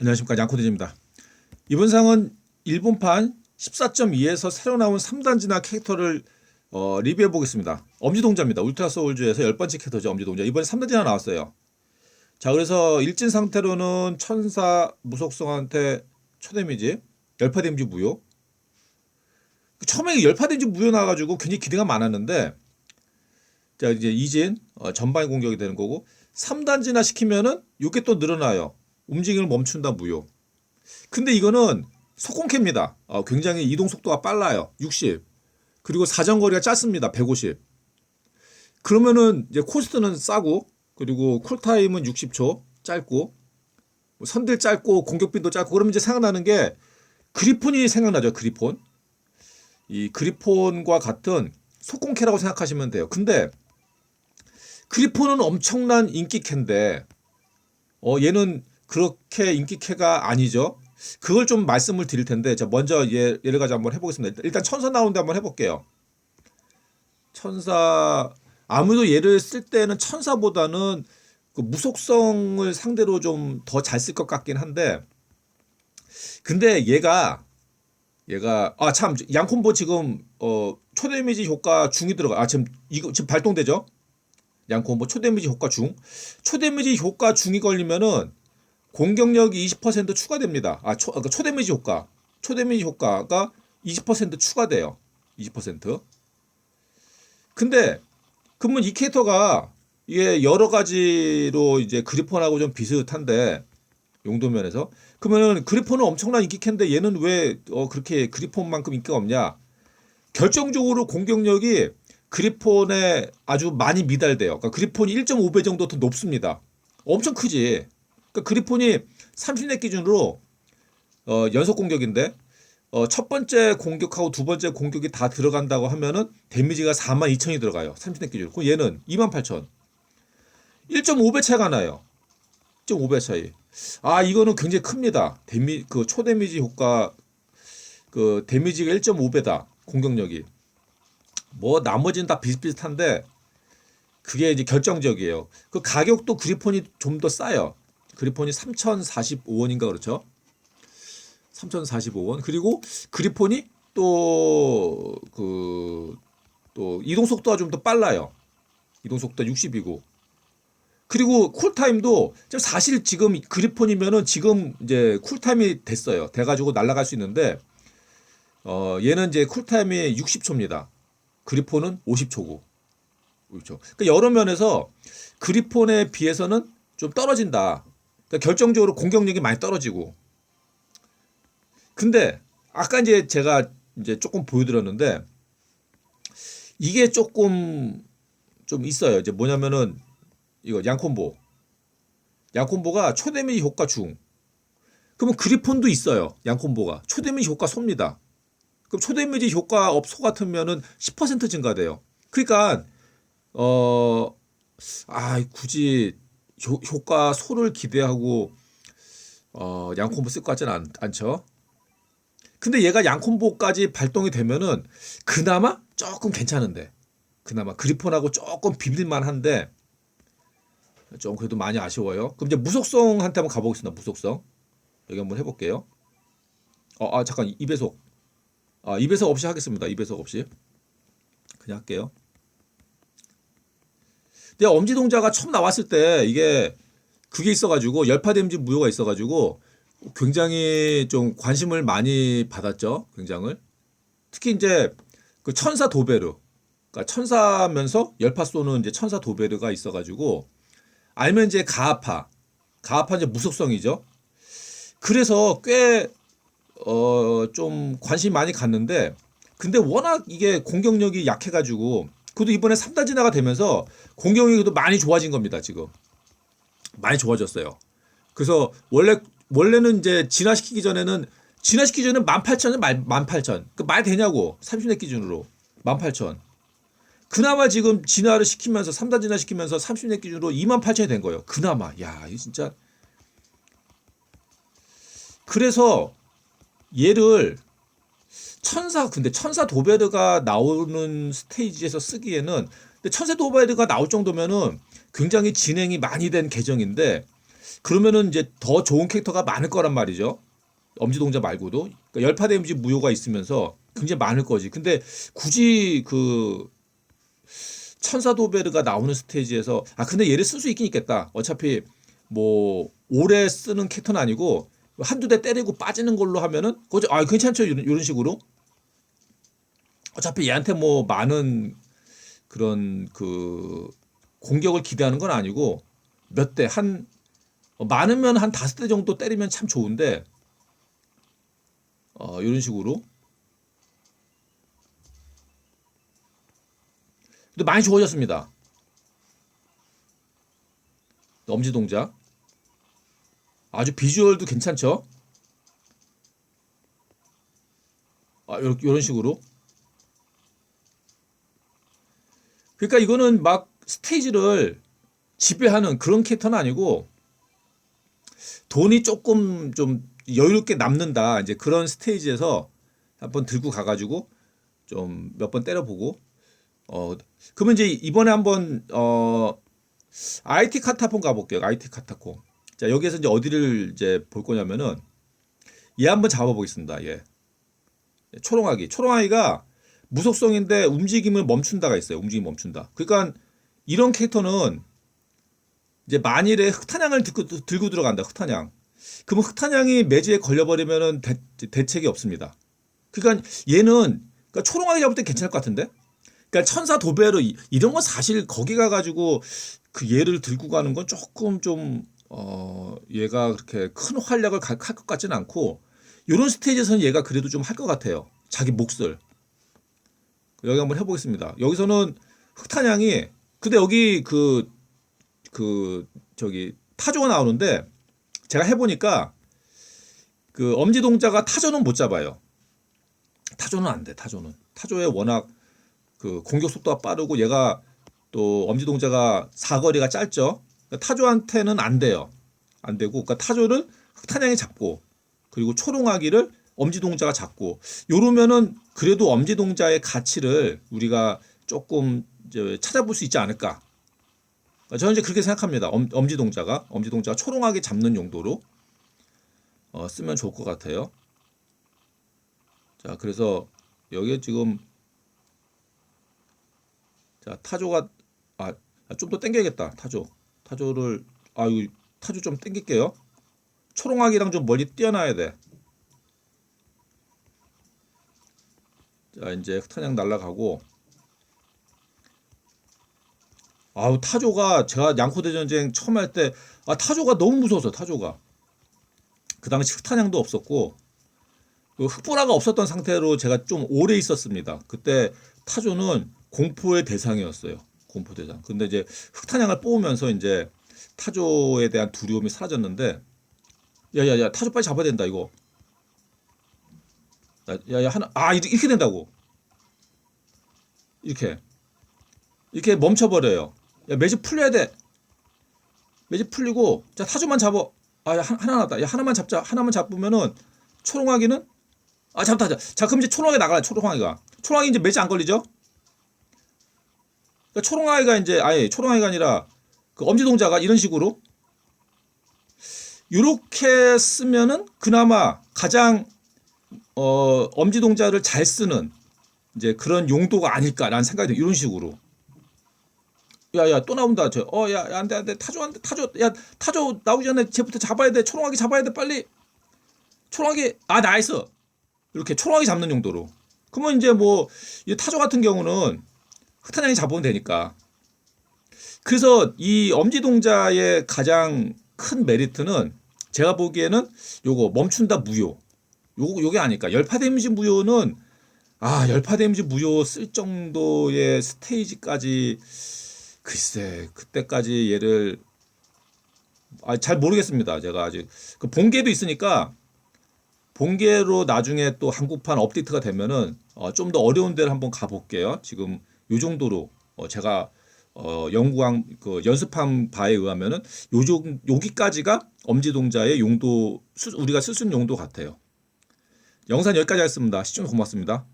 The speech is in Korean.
안녕하십니까 양코디입니다. 이번 상은 일본판 14.2에서 새로 나온 3단지나 캐릭터를 어, 리뷰해 보겠습니다. 엄지동자입니다. 울트라 소울즈에서 열 번째 캐릭터죠. 엄지동자. 이번에 3단지나 나왔어요. 자 그래서 일진 상태로는 천사 무속성한테 초데미지 열파 데미지 무효. 처음에 열파 데미지 무효 나와가지고 굉장히 기대가 많았는데 자 이제 이진 어, 전방 공격이 되는 거고 3단지나 시키면은 이게 또 늘어나요. 움직임을 멈춘다 무효. 근데 이거는 속공캐입니다. 어, 굉장히 이동 속도가 빨라요. 60. 그리고 사정거리가 짧습니다. 150. 그러면은 이제 코스트는 싸고 그리고 쿨타임은 60초 짧고 뭐 선들 짧고 공격빈도 짧고 그러면 이제 생각나는 게 그리폰이 생각나죠. 그리폰. 이 그리폰과 같은 속공캐라고 생각하시면 돼요. 근데 그리폰은 엄청난 인기캐인데 어 얘는 그렇게 인기캐가 아니죠. 그걸 좀 말씀을 드릴 텐데 자 먼저 예, 예를 가지 한번 해보겠습니다. 일단 천사 나오는데 한번 해볼게요. 천사 아무래도 얘를 쓸 때는 천사보다는 그 무속성을 상대로 좀 더 잘 쓸 것 같긴 한데 근데 얘가 얘가 아 참 양콤보 지금 어 초데미지 효과 중이 들어가 아 지금 이거 지금 발동되죠? 양콤보 초데미지 효과 중 초데미지 효과 중이 걸리면은 공격력이 20% 추가됩니다. 아, 초, 그러니까 초데미지 효과. 초데미지 효과가 20% 추가돼요. 20%. 근데 그러면 이 캐릭터가 이게 여러 가지로 이제 그리폰하고 좀 비슷한데 용도 면에서 그러면은 그리폰은 엄청난 인기 캔데 얘는 왜 어, 그렇게 그리폰만큼 인기가 없냐? 결정적으로 공격력이 그리폰에 아주 많이 미달돼요. 그러니까 그리폰이 1.5배 정도 더 높습니다. 엄청 크지. 그러니까 그리폰이 30렙 기준으로 어, 연속 공격인데 어, 첫 번째 공격하고 두 번째 공격이 다 들어간다고 하면은 데미지가 4만 2천이 들어가요. 30렙 기준. 그럼 얘는 2만 8천. 1.5배 차이가 나요. 1.5배 차이. 아 이거는 굉장히 큽니다. 데미 그 초데미지 효과 그 데미지가 1.5배다. 공격력이. 뭐 나머지는 다 비슷비슷한데 그게 이제 결정적이에요. 그 가격도 그리폰이 좀 더 싸요. 그리폰이 3,045원인가 그렇죠? 3,045원. 그리고 그리폰이 또 그 또 이동 속도가 좀 더 빨라요. 이동 속도가 60이고. 그리고 쿨타임도 사실 지금 그리폰이면은 지금 이제 쿨타임이 됐어요. 돼 가지고 날아갈 수 있는데 어 얘는 이제 쿨타임이 60초입니다. 그리폰은 50초고. 그렇죠. 그러니까 여러 면에서 그리폰에 비해서는 좀 떨어진다. 그러니까 결정적으로 공격력이 많이 떨어지고. 근데 아까 이제 제가 이제 조금 보여드렸는데 이게 조금 좀 있어요. 이제 뭐냐면은 이거 양콤보. 양콤보가 초데미지 효과 중. 그러면 그리폰도 있어요. 양콤보가 초데미지 효과 소입니다. 그럼 초데미지 효과 업소 같으면은 10% 증가돼요. 그러니까 어, 아, 굳이 효, 효과 소를 기대하고 어, 양콤보 쓸 것 같지는 않, 않죠. 근데 얘가 양콤보까지 발동이 되면은 그나마 조금 괜찮은데 그나마 그리폰하고 조금 비빌만 한데 좀 그래도 많이 아쉬워요. 그럼 이제 무속성한테 한번 가보겠습니다. 무속성 여기 한번 해볼게요. 어, 아 잠깐 2배속 아 2배속 없이 하겠습니다. 2배속 없이 그냥 할게요. 근데 엄지동자가 처음 나왔을 때 이게 그게 있어가지고 열파 데미지 무효가 있어가지고 굉장히 좀 관심을 많이 받았죠. 굉장을 특히 이제 그 천사 도베르 그러니까 천사면서 열파 쏘는 이제 천사 도베르가 있어가지고 알면 이제 가아파 가아파 이제 무속성이죠. 그래서 꽤 어 좀 관심 많이 갔는데 근데 워낙 이게 공격력이 약해가지고 그래도 이번에 3단 진화가 되면서 공격력이 많이 좋아진 겁니다 지금 많이 좋아졌어요. 그래서 원래 원래는 이제 진화시키기 전에는 진화시키기 전에는 18,000은 18,000. 그말 되냐고. 30렙 기준으로. 18,000. 그나마 지금 진화를 시키면서 3단 진화 시키면서 30렙 기준으로 28,000이 된 거예요. 그나마. 야, 이 진짜 그래서 얘를 천사 근데 천사 도베르가 나오는 스테이지에서 쓰기에는 근데 천사 도베르가 나올 정도면은 굉장히 진행이 많이 된 계정인데 그러면은 이제 더 좋은 캐릭터가 많을 거란 말이죠. 엄지동자 말고도 그러니까 열파 데미지 무효가 있으면서 굉장히 많을 거지. 근데 굳이 그 천사 도베르가 나오는 스테이지에서 아 근데 얘를 쓸 수 있긴 있겠다. 어차피 뭐 오래 쓰는 캐릭터는 아니고 한두 대 때리고 빠지는 걸로 하면은 그거 아 괜찮죠 이런 식으로 어차피 얘한테 뭐 많은 그런 그 공격을 기대하는 건 아니고 몇 대 한 많으면 한 다섯 대 정도 때리면 참 좋은데 어 이런 식으로 근데 많이 좋아졌습니다. 엄지 동작 아주 비주얼도 괜찮죠? 아, 요런 식으로. 그러니까 이거는 막 스테이지를 지배하는 그런 캐릭터는 아니고 돈이 조금 좀 여유롭게 남는다. 이제 그런 스테이지에서 한번 들고 가가지고 좀 몇 번 때려보고 어 그러면 이제 이번에 한번 어 IT 카타콘 가볼게요. IT 카타콘. 자 여기에서 이제 어디를 이제 볼 거냐면은 얘 한번 잡아보겠습니다. 얘 초롱아기. 초롱아기가 무속성인데 움직임을 멈춘다가 있어요. 움직임 멈춘다. 그러니까 이런 캐릭터는 이제 만일에 흑탄양을 들고, 들고 들어간다. 흑탄양. 그러면 흑탄양이 매지에 걸려버리면은 대, 대책이 없습니다. 그러니까 얘는 그러니까 초롱아기 잡을 때 괜찮을 것 같은데. 그러니까 천사 도배로 이, 이런 건 사실 거기 가가지고 그 얘를 들고 가는 건 조금 좀 어, 얘가 그렇게 큰 활약을 할 것 같지는 않고 이런 스테이지에서는 얘가 그래도 좀 할 것 같아요. 자기 몫을. 여기 한번 해보겠습니다. 여기서는 흑탄양이 근데 여기 그, 그, 저기 타조가 나오는데 제가 해보니까 그 엄지 동자가 타조는 못 잡아요. 타조는 안 돼, 타조는. 타조에 워낙 그 공격 속도가 빠르고 얘가 또 엄지 동자가 사거리가 짧죠. 그러니까 타조한테는 안 돼요. 안 되고, 그러니까 타조를 흑탄양이 잡고 그리고 초롱아기를 엄지 동자가 잡고 요러면은 그래도 엄지 동자의 가치를 우리가 조금 찾아볼 수 있지 않을까. 저는 이제 그렇게 생각합니다. 엄, 엄지 동자가 엄지 동자가 초롱하게 잡는 용도로 어, 쓰면 좋을 것 같아요. 자, 그래서 여기에 지금 자 타조가 아 좀더 당겨야겠다 타조 타조를 아 이거 타조 좀 당길게요. 초롱하기랑 좀 멀리 뛰어나야 돼. 자 이제 흑탄양 날라가고 아우 타조가 제가 양코대 전쟁 처음 할 때 아 타조가 너무 무서워서 타조가 그 당시 흑탄양도 없었고 그 흑보라가 없었던 상태로 제가 좀 오래 있었습니다. 그때 타조는 공포의 대상이었어요. 공포 대상. 근데 이제 흑탄양을 뽑으면서 이제 타조에 대한 두려움이 사라졌는데 야야야 타조 빨리 잡아야 된다 이거. 야야 하나 아 이렇게 된다고. 이렇게 이렇게 멈춰버려요. 야 매직 풀려야 돼. 매직 풀리고 자 타조만 잡어. 아 야, 하나 나왔다. 야 하나만 잡자. 하나만 잡으면은 초롱하기는 아 잡다 자. 자 그럼 이제 초롱하게 나가라. 초롱하기가. 초롱하기 이제 매직 안 걸리죠? 그러니까 초롱아이가 이제 아예 초롱아이가 아니라 그 엄지 동자가 이런 식으로 이렇게 쓰면은 그나마 가장 어 엄지 동자를 잘 쓰는 이제 그런 용도가 아닐까라는 생각이. 이런 식으로. 야야 또 나온다 저. 어야 안돼 안돼 타조 안돼 타조 야 타조 나오기 전에 쟤부터 잡아야 돼. 초롱아기 잡아야 돼 빨리. 초롱아기 아 나이스. 이렇게 초롱아기 잡는 용도로. 그러면 이제 뭐 이 타조 같은 경우는 흑탄양이 잡으면 되니까. 그래서 이 엄지 동자의 가장 큰 메리트는 제가 보기에는 요거 멈춘다 무효. 요거 요게 아닐까. 열파 데미지 무효는 아 열파 데미지 무효 쓸 정도의 스테이지까지 글쎄 그때까지 얘를 아, 잘 모르겠습니다. 제가 아직 그 본계도 있으니까 본계로 나중에 또 한국판 업데이트가 되면은 어, 좀 더 어려운 데를 한번 가볼게요. 지금 요 정도로 어, 제가 어, 연구한 그 연습한 바에 의하면은 요정 여기까지가 엄지동자의 용도 수, 우리가 쓸 수 있는 용도 같아요. 영상 여기까지 하겠습니다. 시청 고맙습니다.